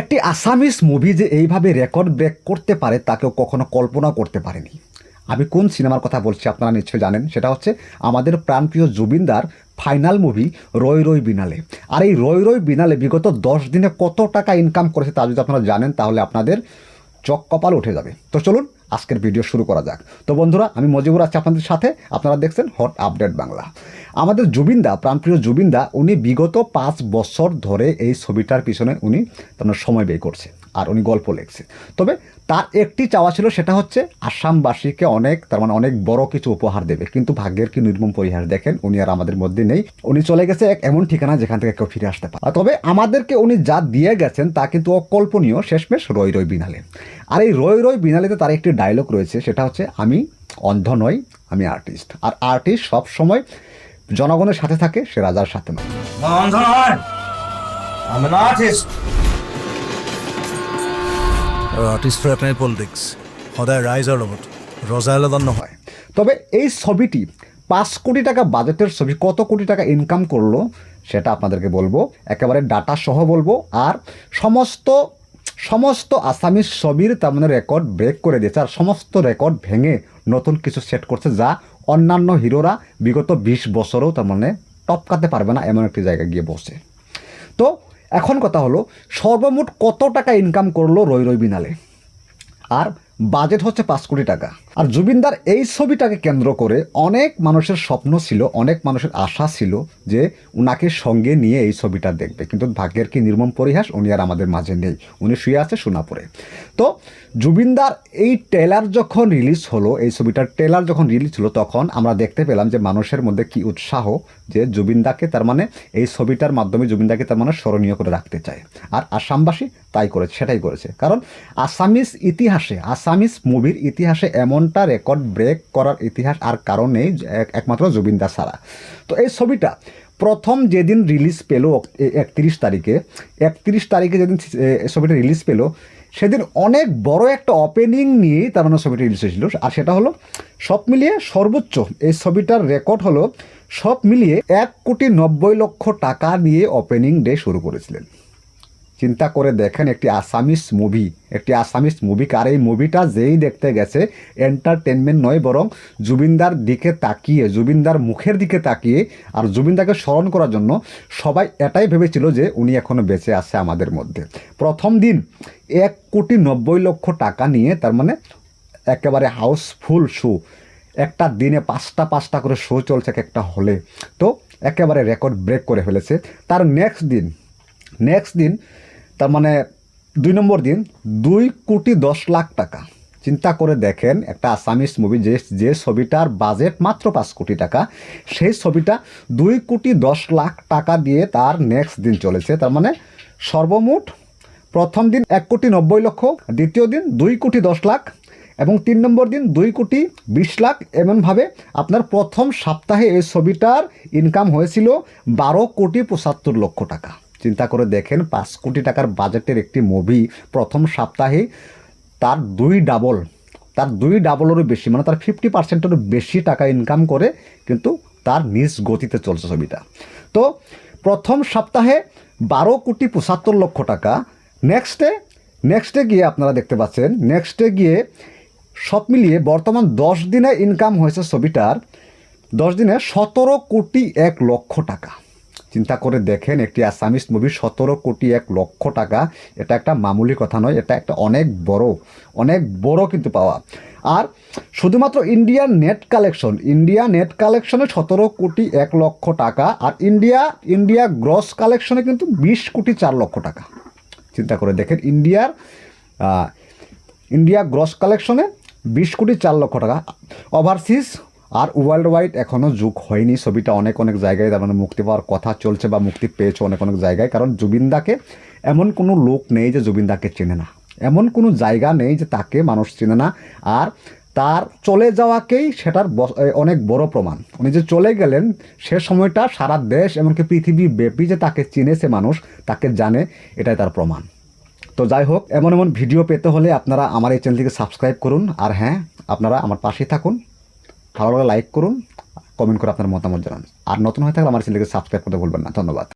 একটি Assamese movie যে এইভাবে রেকর্ড ব্রেক করতে পারে, তাকেও কখনো কল্পনা করতে পারেনি। আমি কোন সিনেমার কথা বলছি আপনারা নিশ্চয়ই জানেন, সেটা হচ্ছে আমাদের প্রাণপ্রিয় জুবিনদার ফাইনাল মুভি রয় রয় বিনালে। আর এই রয় রয় বিনালে বিগত দশ দিনে কত টাকা ইনকাম করেছে তা যদি আপনারা জানেন, তাহলে আপনাদের চক কপাল উঠে যাবে। তো চলুন আজকের ভিডিও শুরু করা যাক। তো বন্ধুরা, আমি মজিবুর আছি আপনাদের সাথে। আপনারা দেখছেন হট আপডেট বাংলা। আমাদের জুবিনদা, প্রাণপ্রিয় জুবিনদা, উনি বিগত পাঁচ বছর ধরে এই ছবিটার পিছনে উনি তার সময় ব্যয় করছে। আর উনি গল্প লিখছে তবে তার একটি চাওয়া ছিল, সেটা হচ্ছে আসামবাসীকে অনেক, তার মানে অনেক বড় কিছু উপহার দেবে। কিন্তু ভাগ্যের কি নির্মম পরিহার দেখেন, উনি আর আমাদের মধ্যে নেই। উনি চলে গেছে এক এমন ঠিকানা যেখান থেকে কেউ ফিরে আসতে পারে। তবে আমাদেরকে উনি যা দিয়ে গেছেন তা কিন্তু অকল্পনীয়, শেষমেশ রই রই বিনালে। আর এই রই রই বিনালেতে তার একটি ডায়লগ রয়েছে, সেটা হচ্ছে, আমি অন্ধ নই, আমি আর্টিস্ট আর আর্টিস্ট সব সময় জনগণের সাথে থাকে, সে রাজার সাথে নয়। পলিটিক্স সদায় ৰাইজৰ লগত ৰজাই লগত নহয় হয়। তবে এই ছবিটি পাঁচ কোটি টাকা বাজেটের ছবি, কত কোটি টাকা ইনকাম করল সেটা আপনাদেরকে বলব, একেবারে ডাটা সহ বলব, আর সমস্ত সমস্ত আসামিস ছবির তার মানে রেকর্ড ব্রেক করে দিয়েছে, আর সমস্ত রেকর্ড ভেঙে নতুন কিছু সেট করছে যা অন্যান্য হিরোরা বিগত বিশ বছরও তার মানে টপকাতে পারবে না, এমন একটি জায়গায় গিয়ে বসে। তো এখন কথা হলো সর্বমোট কত টাকা ইনকাম করল রই বিনালে? আর বাজেট হচ্ছে পাঁচ কোটি টাকা। আর জুবিনদার এই ছবিটাকে কেন্দ্র করে অনেক মানুষের স্বপ্ন ছিল, অনেক মানুষের আশা ছিল যে উনাকে সঙ্গে নিয়ে এই ছবিটা দেখবে। কিন্তু ভাগ্যের কি নির্মম পরিহাস, উনি আর আমাদের মাঝে নেই। উনি শুয়ে আছে সোনাপুরে। তো জুবিনদার এই ট্রেলার যখন রিলিজ হলো, এই ছবিটার ট্রেলার যখন রিলিজ হলো, তখন আমরা দেখতে পেলাম যে মানুষের মধ্যে কি উৎসাহ যে জুবিনদাকে তার মানে এই ছবিটার মাধ্যমে জুবিনদাকে তার মানে স্মরণীয় করে রাখতে চায়। আর আসামবাসী তাই করেছে, সেটাই করেছে। কারণ আসামিস ইতিহাসে আসামিস মুভির ইতিহাসে এমনটা রেকর্ড ব্রেক করার ইতিহাস আর কারণ নেই যে এক- একমাত্র জুবিনদা ছাড়া। তো এই ছবিটা প্রথম যেদিন রিলিজ পেল একত্রিশ তারিখে একত্রিশ তারিখে যেদিন ছবিটা রিলিজ পেল, সেদিন অনেক বড় একটা ওপেনিং নিয়েই তার মানে ছবিটা রিলিজ হয়েছিল। আর সেটা হলো, সব মিলিয়ে সর্বোচ্চ এই ছবিটার রেকর্ড হলো, সব মিলিয়ে এক কোটি নব্বই লক্ষ টাকা নিয়ে ওপেনিং ডে শুরু করেছিলেন। চিন্তা করে দেখেন একটি আসামিস মুভি একটি আসামিস মুভি আর এই মুভিটা যেই দেখতে গেছে এন্টারটেনমেন্ট নয়, বরং জুবিনদার দিকে তাকিয়ে, জুবিনদার মুখের দিকে তাকিয়ে আর জুবিনদাকে স্মরণ করার জন্য সবাই এটাই ভেবেছিল যে উনি এখনও বেঁচে আছে আমাদের মধ্যে। প্রথম দিন এক কোটি নব্বই লক্ষ টাকা নিয়ে তার মানে একেবারে হাউসফুল শো একটা দিনে পাঁচটা পাঁচটা করে শো চলছে এক একটা হলে তো একেবারে রেকর্ড ব্রেক করে ফেলেছে। তার নেক্সট দিন নেক্সট দিন তার মানে দুই নম্বর দিন, দুই কোটি দশ লাখ টাকা। চিন্তা করে দেখেন একটা আসামিস মুভি, যে যে ছবিটার বাজেট মাত্র পাঁচ কোটি টাকা, সেই ছবিটা দুই কোটি দশ লাখ টাকা দিয়ে তার নেক্সট দিন চলেছে। তার মানে সর্বমোট প্রথম দিন এক কোটি নব্বই লক্ষ, দ্বিতীয় দিন দুই কোটি দশ লাখ, এবং তিন নম্বর দিন দুই কোটি বিশ লাখ। এমনভাবে আপনার প্রথম সপ্তাহে এই ছবিটার ইনকাম হয়েছিল বারো কোটি পঁচাত্তর লক্ষ টাকা। চিন্তা করে দেখেন, পাঁচ কোটি টাকার বাজেটের একটি মুভি প্রথম সপ্তাহে তার দুই ডাবল তার দুই ডাবলেরও বেশি মানে তার ফিফটি পার্সেন্টেরও বেশি টাকা ইনকাম করে কিন্তু তার নিজ গতিতে চলছে ছবিটা। তো প্রথম সপ্তাহে বারো কোটি পঁচাত্তর লক্ষ টাকা নেক্সটে নেক্সটে গিয়ে আপনারা দেখতে পাচ্ছেন নেক্সটে গিয়ে সব মিলিয়ে বর্তমান দশ দিনে ইনকাম হয়েছে ছবিটার, দশ দিনে সতেরো কোটি এক লক্ষ টাকা। চিন্তা করে দেখেন একটি আসামিস মুভি সতেরো কোটি এক লক্ষ টাকা। এটা একটা মামুলি কথা নয়, এটা একটা অনেক বড় অনেক বড় কিন্তু পাওয়া। আর শুধুমাত্র ইন্ডিয়ার নেট কালেকশন ইন্ডিয়া নেট কালেকশনে সতেরো কোটি এক লক্ষ টাকা আর ইন্ডিয়া ইন্ডিয়া গ্রস কালেকশনে কিন্তু বিশ কোটি চার লক্ষ টাকা। চিন্তা করে দেখেন ইন্ডিয়ার ইন্ডিয়া গ্রস কালেকশনে বিশ কোটি চার লক্ষ টাকা। ওভারসিজ আর ওয়ার্ল্ড ওয়াইড এখনও যুগ হয়নি ছবিটা অনেক অনেক জায়গায় তার মানে মুক্তি পাওয়ার কথা চলছে বা মুক্তি পেয়েছে অনেক অনেক জায়গায়, কারণ জুবিনদাকে এমন কোনো লোক নেই যে জুবিনদাকে চেনে না। এমন কোনো জায়গা নেই যে তাকে মানুষ চেনে না। আর তার চলে যাওয়াকেই সেটার অনেক বড় প্রমাণ। উনি যে চলে গেলেন, সে সময়টা সারা দেশ এমনকি পৃথিবী ব্যাপী যে তাকে চিনেছে মানুষ, তাকে জানে, এটাই তার প্রমাণ। তো যাই হোক, এমন এমন ভিডিও পেতে হলে আপনারা আমার এই চ্যানেলটিকে সাবস্ক্রাইব করুন। আর হ্যাঁ আপনারা আমার পাশেই থাকুন। ভালো লাগলে লাইক করুন কমেন্ট করে আপনার মতামত জানান। আর নতুন হয়ে থাকলে আমার চ্যানেলকে সাবস্ক্রাইব করতে ভুলবেন না। ধন্যবাদ।